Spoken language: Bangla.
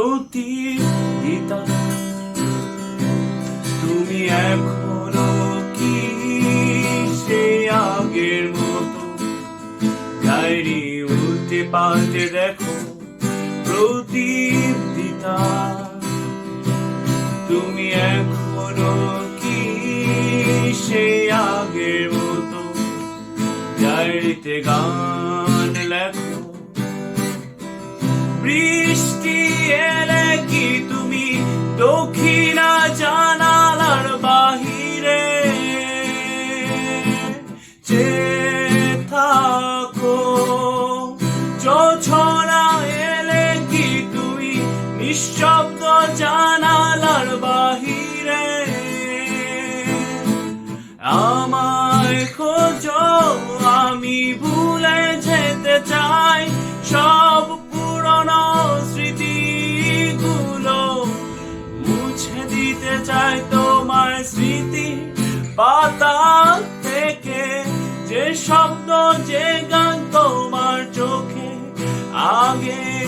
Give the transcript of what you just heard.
প্রতি তুমি এখনও কি সে আগের মতো? ডায়েরি উল্টে পাল্টে দেখো প্রদীপ্তিতা তুমি এখনও কি সে আগের মতো? ডায়েরিতে গান লেখো। breathe যে থাকো। যোছনা এলে কি তুমি নিঃশব্দ জানালার বাহিরে। আমায় খোঁজো, আমি ভুলে যেতে চাই সব পুরনো স্মৃতিগুলো। মুছে দিতে চাই তোমার শব্দ যে গান তোমার চোখে আগে